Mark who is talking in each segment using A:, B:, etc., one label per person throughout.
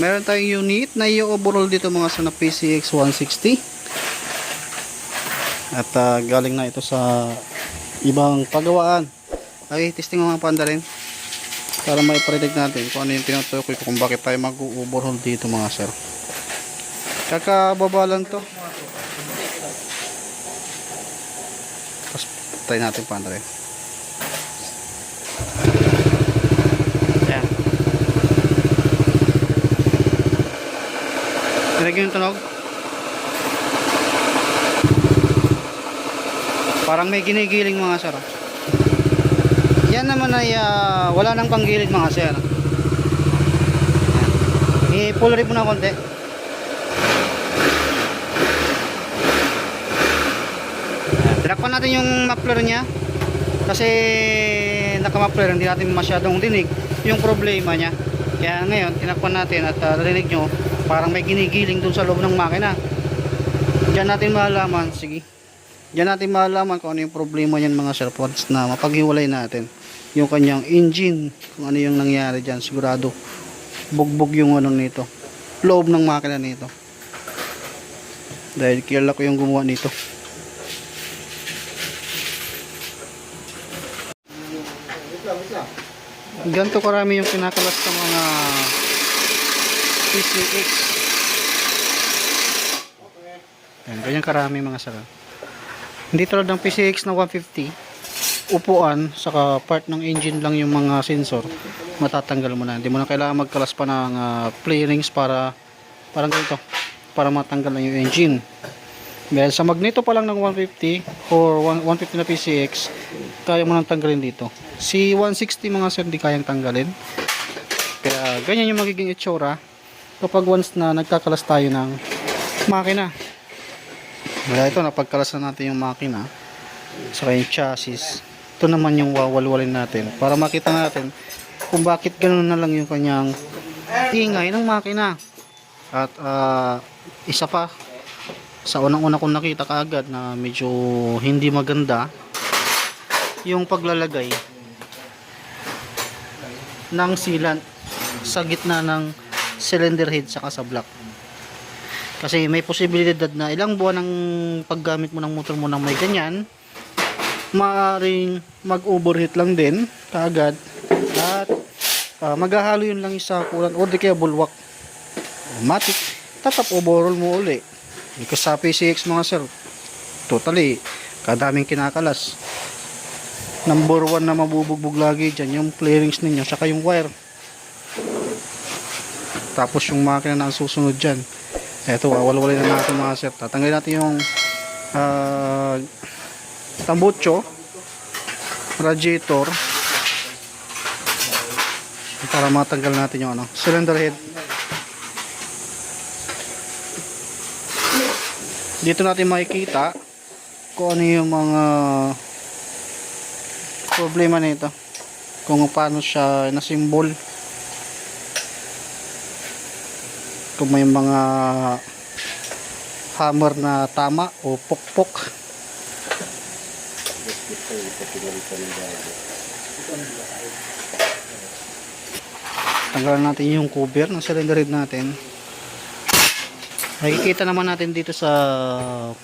A: Meron tayong unit na i-overhaul dito mga sa na PCX 160. At ah, galing na ito sa ibang pagawaan. Ay, testing mga panda rin. Para may predict natin kung ano yung tinutukoy ko kung bakit tayo mag-overhaul dito mga sir. Kakababa lang to. Tapos try natin panda rin. Nilagyan yung tunog. Parang may ginigiling mga sir. Yan naman ay ah, wala nang panggilid mga sir. I-pull rip na konti. Tinakpan natin yung muffler niya. Kasi naka-muffler, hindi natin masyadong dinig yung problema niya. Kaya ngayon, tinakpan natin at uh, narinig nyo, parang may ginigiling dun sa loob ng makina. Diyan natin malalaman, sige. Diyan natin malalaman kung ano yung problema niyan mga sir once na mapaghiwalay natin yung kanyang engine, kung ano yung nangyari diyan, sigurado bugbog yung ano nito. Loob ng makina nito. Dahil kilala ko yung gumawa nito. Ganito karami yung kinakalas sa mga PCX. Yan, ganyan karami mga sara. Hindi tulad ng PCX na 150, upuan, saka part ng engine lang yung mga sensor, matatanggal mo na. Hindi mo na kailangan magkalas pa ng uh, play rings para, parang ganito, para matanggal lang yung engine. Dahil sa magneto pa lang ng 150 or 1- 150 na PCX, kaya mo nang tanggalin dito. Si 160 mga sir, di kayang tanggalin. Kaya ganyan yung magiging itsura kapag once na nagkakalas tayo ng makina. Kaya ito, napagkalas na natin yung makina saka yung chassis. Ito naman yung wawalwalin natin para makita natin kung bakit ganun na lang yung kanyang ingay ng makina. At ah, isa pa, sa unang-una kong nakita kaagad na medyo hindi maganda yung paglalagay ng sealant sa gitna ng cylinder head saka sa block. Kasi may posibilidad na ilang buwan ng paggamit mo ng motor mo nang may ganyan, maaaring mag-overheat lang din kaagad at ah, maghahalo yun lang sa kulan o di kaya bulwak. Automatic, tatap overall mo uli. Because sa PCX mga sir, totally, kadaming kinakalas. Number one na mabubugbog lagi dyan, yung clearings ninyo, saka yung wire. Tapos yung makina na ang susunod dyan. Eto, wawalwalay na natin mga sir. Tatanggalin natin yung ah, tambucho, radiator, para matanggal natin yung ano, cylinder head. Dito natin makikita kung ano yung mga problema nito. Kung paano siya nasimbol. Kung may mga hammer na tama o pokpok. Tanggalan natin yung cover ng cylinder head natin. Makikita naman natin dito sa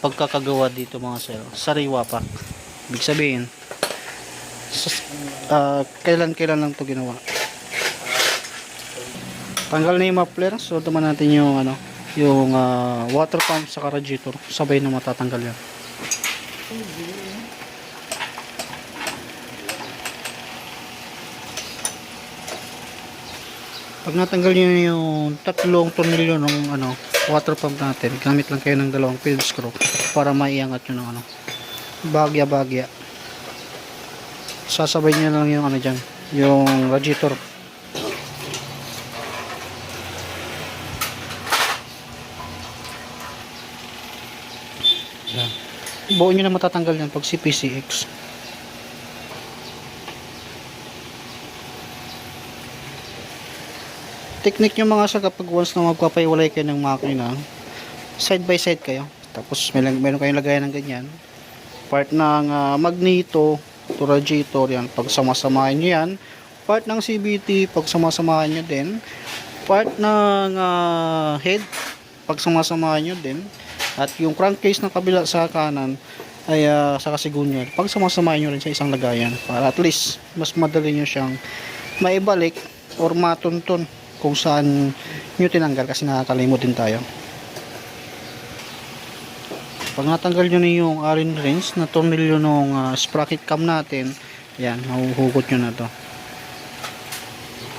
A: pagkakagawa dito mga sir. Sariwa pa. Ibig sabihin, sa- ah, kailan kailan lang to ginawa. Tanggal na yung muffler. So, naman natin yung ano, yung ah, water pump sa radiator. Sabay na matatanggal yan. Pag natanggal nyo yung tatlong tornilyo ng ano, water pump natin, gamit lang kayo ng dalawang field screw para maiangat nyo ng ano, bagya-bagya. Sasabay nyo lang yung ano dyan, yung radiator. Buo nyo na matatanggal yan pag CPCX. technique nyo mga sa kapag once na magpapaiwalay kayo ng makina side by side kayo. Tapos may meron kayong lagayan ng ganyan. Part ng ah, magneto to radiator yan. Pag samasamahin nyo yan. Part ng CBT pag samasamahin nyo din. Part ng ah, head pag sumasamahan nyo din at yung crankcase ng kabila sa kanan ay uh, sa kasigunyal pag sumasamahan nyo rin sa isang lagayan para at least mas madali nyo siyang maibalik or matuntun kung saan nyo tinanggal kasi nakakalimot din tayo. Pag natanggal nyo na yung allen wrench na tornilyo ng sprocket cam natin yan mahuhugot nyo na to.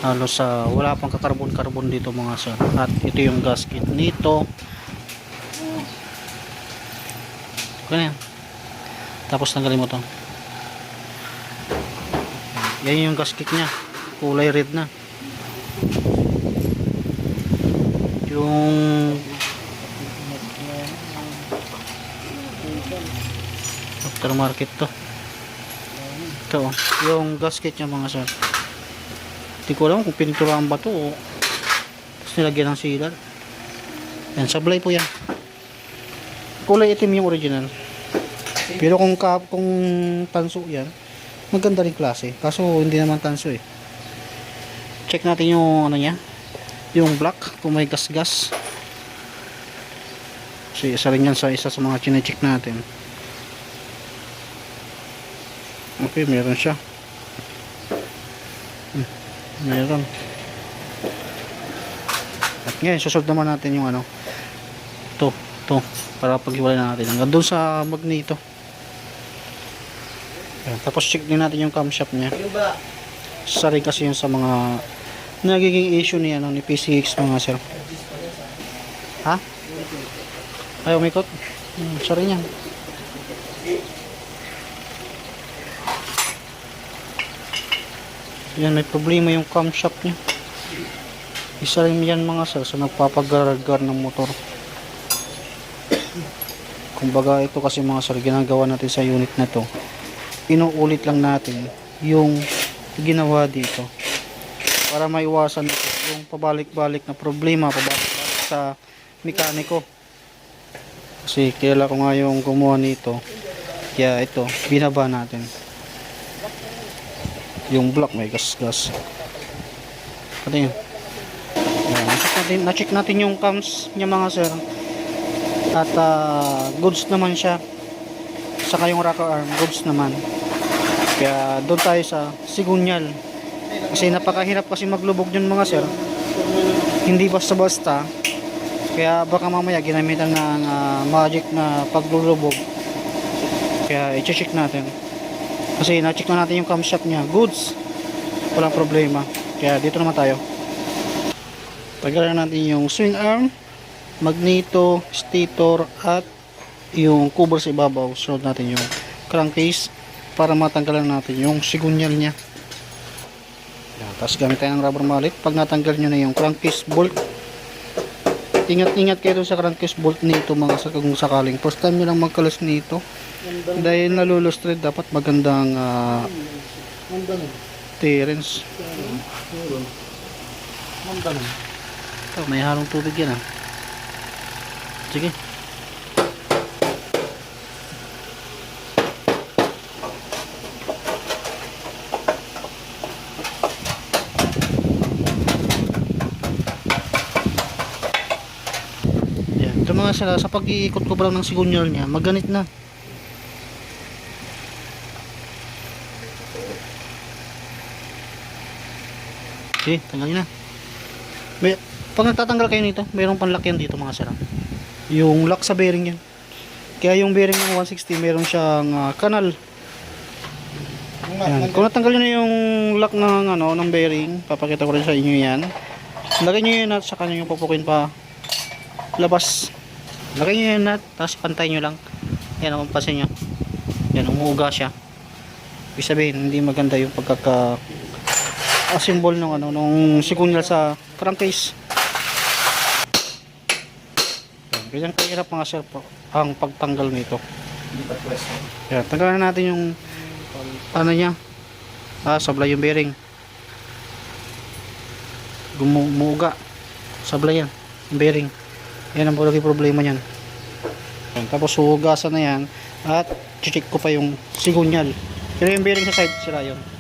A: Halos sa wala pang kakarbon carbon dito mga sir. At ito yung gasket nito ganyan tapos tanggalin mo to. Yan yung gasket nya kulay red na. Yung aftermarket to. Ito oh, yung gasket nya mga sir. Hindi ko alam kung pininturahan ba to o tapos nilagyan ng sealer. Yan sablay po yan kulay itim yung original. Pero kung ka, kung tanso yan maganda rin klase. Kaso hindi naman tanso eh. Check natin yung ano niya. Yung black kung may gas gas kasi isa rin yan sa isa sa mga chinecheck natin. Okay meron siya. Hmm, meron. At ngayon susunod naman natin yung ano. To to para paghiwalay na natin. Hanggang doon sa magneto Ayan, tapos check din natin yung camshaft niya. Isa rin kasi yun sa mga nagiging issue ni ano ni PCX mga sir. Ha? ayaw may kot hmm, isa rin yan. May problema yung camshaft niya. Isa rin yan mga sir sa nagpapagaragar ng motor kumbaga ito kasi mga sir ginagawa natin sa unit na to. Inuulit lang natin yung ginawa dito. Para maiwasan ito yung pabalik-balik na problema pabalik-balik sa mekaniko. Kasi kilala ko nga yung gumawa nito. Kaya ito binaba natin. Yung block may gas-gas. Pati yun? Ayan, na-check natin, na-check natin yung cams niya mga sir at ah, goods naman siya. Saka yung rocker arm goods naman. Kaya doon tayo sa sigunyal. Kasi napakahirap kasi maglubog yun mga sir. Hindi basta basta kaya baka mamaya ginamitan ng ah, magic na paglulubog. Kaya i-check natin. Kasi na-check na natin yung camshaft niya. Goods! Walang problema. Kaya dito naman tayo. Tagalan natin yung swing arm magneto, stator at yung cover sa ibabaw sunod natin yung crankcase para matanggalan natin yung sigunyal nya Yan, tapos gamit tayo ng rubber mallet. Pag natanggal nyo na yung crankcase bolt ingat ingat kayo sa crankcase bolt nito mga sa kung sakaling first time nyo lang magkalas nito dahil nalulus thread dapat magandang uh, clearance. Ito may halong tubig yan ah Sige. Yan. Ito mga sa, sa pag-iikot ko pa lang ng sigunyal niya, maganit na. Sige, tanggalin na. May, pag nagtatanggal kayo nito, mayroong panlakyan dito mga sarang. Yung lock sa bearing yan. Kaya yung bearing ng 160 meron siyang ah, kanal. Yan. Kung natanggal nyo na yung lock ng, ano, ng bearing, papakita ko rin sa inyo yan. Lagay nyo yun at saka nyo yung pupukin pa labas. Lagay nyo yun at tapos pantay nyo lang. Yan ang pasin nyo. Yan, umuuga siya. Ibig sabihin, hindi maganda yung pagkaka assemble ng ano nung sigunyal sa crankcase. Yan, Ganyan kahirap mga sir po ang pagtanggal nito. Yan, tanggalan natin yung ano niya. Ah, sablay yung bearing. Gumuga. Sablay yan. Yung bearing. Yan ang lagi problema niyan. Yan, tapos hugasan na yan at check ko pa yung sigunyal. Pero yung bearing sa side sila yun.